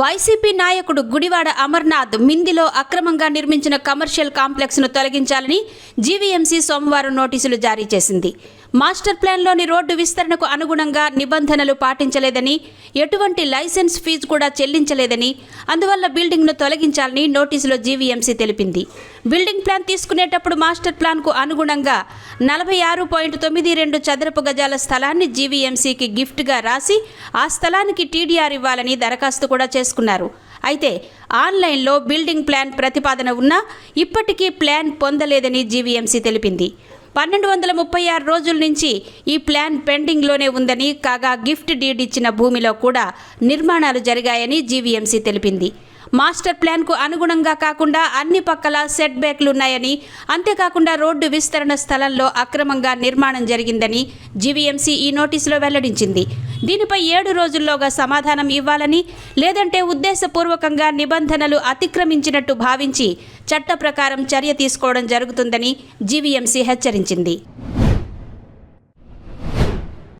YCP నాయకుడు గుడివాడ అమర్నాథ్ మిందిలో అక్రమంగా నిర్మించిన కమర్షియల్ కాంప్లెక్స్ను తొలగించాలని జీవీఎంసీ సోమవారం నోటీసులు జారీ చేసింది. మాస్టర్ ప్లాన్లోని రోడ్డు విస్తరణకు అనుగుణంగా నిబంధనలు పాటించలేదని ఎటువంటి లైసెన్స్ ఫీజు కూడా చెల్లించలేదని అందువల్ల బిల్డింగ్ను తొలగించాలని నోటీసులో జీవీఎంసీ తెలిపింది. బిల్డింగ్ ప్లాన్ తీసుకునేటప్పుడు మాస్టర్ ప్లాన్కు అనుగుణంగా నలభై ఆరు పాయింట్ తొమ్మిది రెండు చదరపు గజాల స్థలాన్ని జీవీఎంసీకి గిఫ్ట్గా రాసి ఆ స్థలానికి టీడీఆర్ ఇవ్వాలని దరఖాస్తు కూడా చేసుకున్నారు. అయితే ఆన్లైన్లో బిల్డింగ్ ప్లాన్ ప్రతిపాదన ఉన్నా ఇప్పటికీ ప్లాన్ పొందలేదని జీవీఎంసీ తెలిపింది. పన్నెండు వందల ముప్పై ఆరు రోజుల నుంచి ఈ ప్లాన్ పెండింగ్లోనే ఉందని కాగా గిఫ్ట్ డీడ్ ఇచ్చిన భూమిలో కూడా నిర్మాణాలు జరిగాయని జీవీఎంసీ తెలిపింది. మాస్టర్ ప్లాన్కు అనుగుణంగా కాకుండా అన్ని పక్కల సెట్ బ్యాక్లు ఉన్నాయని అంతేకాకుండా రోడ్డు విస్తరణ స్థలంలో అక్రమంగా నిర్మాణం జరిగిందని జీవీఎంసీ ఈ నోటీసులో వెల్లడించింది. దీనిపై ఏడు రోజుల్లోగా సమాధానం ఇవ్వాలని లేదంటే ఉద్దేశపూర్వకంగా నిబంధనలు అతిక్రమించినట్టు భావించి చట్ట ప్రకారం చర్య తీసుకోవడం జరుగుతుందని జీవీఎంసీ హెచ్చరించింది.